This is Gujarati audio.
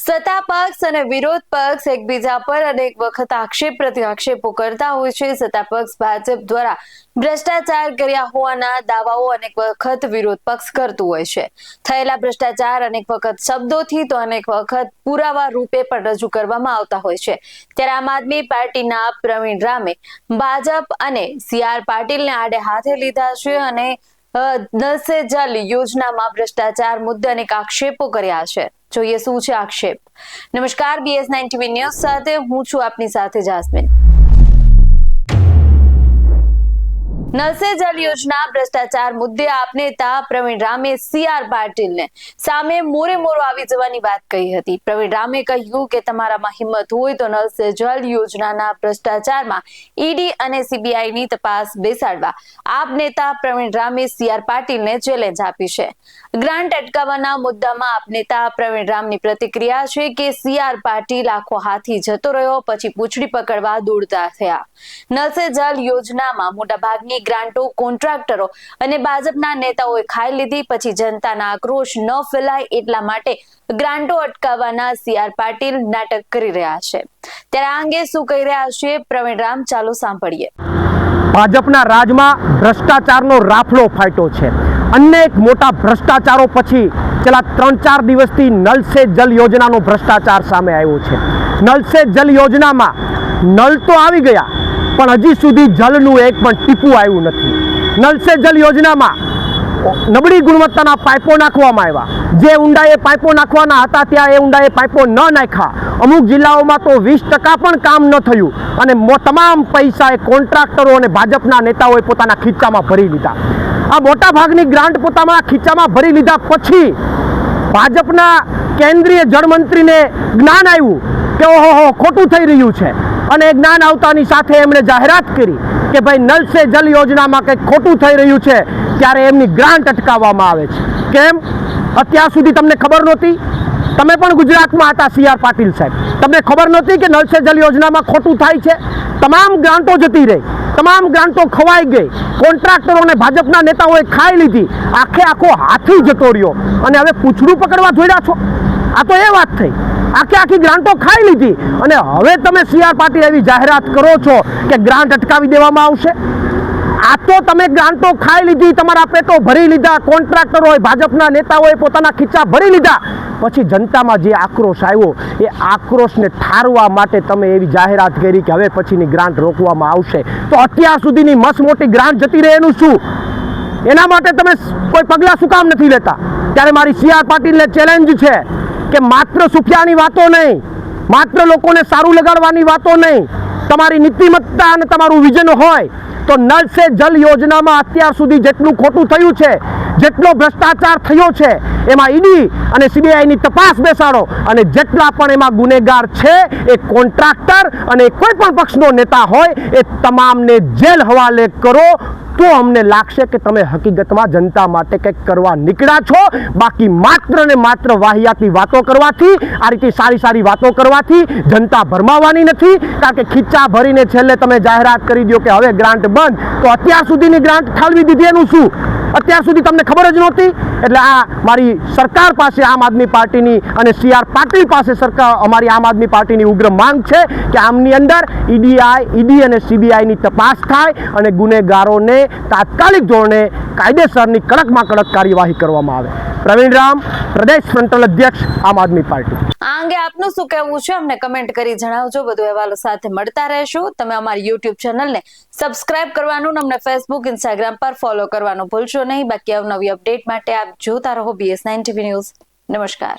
સત્તા પક્ષ અને વિરોધ પક્ષ એકબીજા પર અનેક વખત આક્ષેપ પ્રત્યાક્ષેપો કરતા હોય છે. સત્તા પક્ષ ભાજપ દ્વારા ભ્રષ્ટાચાર કર્યા હોવાના દાવાઓ અનેક વખત વિરોધ પક્ષ કરતું હોય છે. થયેલા ભ્રષ્ટાચાર અનેક વખત શબ્દોથી તો અનેક વખત પુરાવા રૂપે પણ રજૂ કરવામાં આવતા હોય છે. ત્યારે આમ આદમી પાર્ટીના પ્રવીણ રામે ભાજપ અને સી આર પાટીલને આડે હાથે લીધા છે અને અ, જલ યોજનામાં ભ્રષ્ટાચાર મુદ્દે અનેક આક્ષેપો કર્યા છે. જોઈએ શું છે આક્ષેપ? નમસ્કાર બીએસ નાઇન ટીવી ન્યૂઝ સાથે હું છું આપની સાથે જાસ્મીન. નલ સે જલ યોજના ભ્રષ્ટાચાર મુદ્દે આપ નેતા પ્રવીણ રામે સી આર પાટીલને સામે મોરે મોરો આવી જવાની વાત કહી હતી. પ્રવીણ રામે કહ્યું કે તમારામાં હિંમત હોય તો નલ સે જલ યોજનાના ભ્રષ્ટાચારમાં ઈડી અને સીબીઆઈ ની તપાસ બેસાડવા આપ નેતા પ્રવીણ રામે સી આર પાટીલને ચેલેન્જ આપી છે. ગ્રાન્ટ અટકાવવાના મુદ્દામાં આપ નેતા પ્રવીણ રામની પ્રતિક્રિયા છે કે સી આર પાટીલ આખો હાથી જતો રહ્યો, પછી પૂંછડી પકડવા દોડતા થયા. નલ સે જલ યોજનામાં મોટાભાગની ગ્રાન્ટો કોન્ટ્રાક્ટરો અને ભાજપના નેતાઓએ ખાઈ લીધી. પછી જનતાના આક્રોશ ન ફેલાય એટલા માટે ગ્રાન્ટો અટકાવવાના સીઆર પાટીલ નાટક કરી રહ્યા છે. ત્યારે આ અંગે શું કહી રહ્યા છે પ્રવીણ રામ, ચાલો સાંભળીએ. ભાજપના રાજમાં ભ્રષ્ટાચારનો રાફડો ફાટ્યો છે. અનેક મોટા ભ્રષ્ટાચારો પછી છેલ્લા ત્રણ ચાર દિવસથી નલ સે જલ યોજનાનો ભ્રષ્ટાચાર સામે આવ્યો છે. નલ સે જલ યોજનામાં નલ તો આવી ગયા પણ હજી સુધી જલનું એક પણ ટીપું આવ્યું નથી. નલ સે જલ યોજનામાં નબળી ગુણવત્તાના પાઇપો નાખવામાં આવ્યા. જે ઊંડાએ પાઇપો નાખવાના હતા ત્યાં એ ઊંડાએ પાઇપો ન નાખ્યા. અમુક જિલ્લાઓમાં તો વીસ ટકા પણ કામ ન થયું અને તમામ પૈસા એ કોન્ટ્રાક્ટરો અને ભાજપના નેતાઓએ પોતાના ખીચામાં ભરી લીધા. આ મોટા ભાગની ગ્રાન્ટ પોતાના ખીચામાં ભરી લીધા પછી ભાજપના કેન્દ્રીય જળમંત્રીને જ્ઞાન આવ્યું કે ઓહો ખોટું થઈ રહ્યું છે. અને જ્ઞાન આવતાની સાથે એમણે જાહેરાત કરી કે ભાઈ નલ સે જલ યોજનામાં કંઈક ખોટું થઈ રહ્યું છે, ત્યારે એમની ગ્રાન્ટ અટકાવવામાં આવે છે. કેમ? અત્યાર સુધી તમને ખબર નહોતી? તમે પણ ગુજરાતમાં હતા, સી આર પાટીલ સાહેબ. તમને ખબર નહોતી કે નલ સે જલ યોજનામાં ખોટું થાય છે? તમામ ગ્રાન્ટો જતી રહી. તમામ ગ્રાન્ટો ખવાઈ ગઈ. કોન્ટ્રાક્ટરોને ભાજપના નેતાઓએ ખાઈ લીધી. આખે આખો હાથી જતો રહ્યો. અને હવે પૂછડું પકડવા જોડ્યા છો? આ તો એ વાત થઈ. આખે આખી ગ્રાન્ટો ખાઈ લીધી. અને હવે તમે સીઆર પાટીલ એવી જાહેરાત કરો છો કે ગ્રાન્ટ અટકાવી દેવામાં આવશે? આ તો તમે ગ્રાન્ટો ખાઈ લીધી, તમારા પેટો ભરી લીધા કોન્ટ્રાક્ટરોએ ભાજપના નેતાઓએ પોતાના ખીચા ભરી લીધા. પછી જનતામાં જે આક્રોશ આવ્યો, એ આક્રોશને ઠારવા માટે તમે એવી જાહેરાત કરી કે હવે પછીની ગ્રાન્ટ રોકવામાં આવશે. તો અત્યાર સુધીની મસ્ત મોટી ગ્રાન્ટ જતી રહે એનું શું? એના માટે તમે કોઈ પગલાં શું કામ નથી લેતા? ત્યારે મારી સી આર પાટીલને ચેલેન્જ છે. કે માત્ર સુફિયાની વાતો નહીં, માત્ર લોકોને સારું લગાડવાની વાતો નહીં, તમારી નીતિમત્તા અને તમારું વિઝન હોય, તો નળ સે જલ યોજનામાં અત્યાર સુધી જેટલું ખોટું થયું છે, જેટલો ભ્રષ્ટાચાર થયો છે, એમાં ઈડી અને સીબીઆઈની તપાસ બેસાડો, અને જેટલા પણ એમાં ગુનેગાર છે, એ કોન્ટ્રાક્ટર અને કોઈ પણ પક્ષનો નેતા હોય, એ તમામને જેલ હવાલે કરો તો અમને લાગશે કે તમે હકીકતમાં જનતા માટે કંઈક કરવા નીકળ્યા છો. બાકી માત્ર ને માત્ર વાહિયાતી વાતો કરવાથી, આ રીતે સારી સારી વાતો કરવાથી જનતા ભરમાવાની નથી. કારણ કે ખીચા ભરીને છેલ્લે તમે જાહેરાત કરી દો કે હવે ગ્રાન્ટ બંધ. તો અત્યાર સુધીની ગ્રાન્ટ ઠાલવી દીધી એનું શું? અત્યાર સુધી તમને ખબર જ નહોતી. એટલે આ મારી સરકાર પાસે આમ આદમી પાર્ટીની અને સી આર પાટીલ પાસે સરકાર અમારી આમ આદમી પાર્ટીની ઉગ્ર માંગ છે કે આમની અંદર ઈડીઆઈ ઈડી અને સીબીઆઈની તપાસ થાય અને ગુનેગારોને તાત્કાલિક ધોરણે કાયદેસરની કડકમાં કડક કાર્યવાહી કરવામાં આવે. પ્રવીણ રામ, પ્રદેશ ફ્રન્ટલ અધ્યક્ષ, આમ આદમી પાર્ટી. આ અંગે આપનું શું કહેવું છે? અમને કમેન્ટ કરી જણાવજો. વધુ અહેવાલો સાથે મળતા રહેશો. તમે અમારી યુટ્યુબ ચેનલને સબસ્ક્રાઇબ કરવાનું અમને ફેસબુક ઇન્સ્ટાગ્રામ પર ફોલો કરવાનું ભૂલશો નહીં. બાકી અવનવી અપડેટ માટે આપ જોતા રહો બીએસ નાઇન ટીવી ન્યૂઝ નમસ્કાર.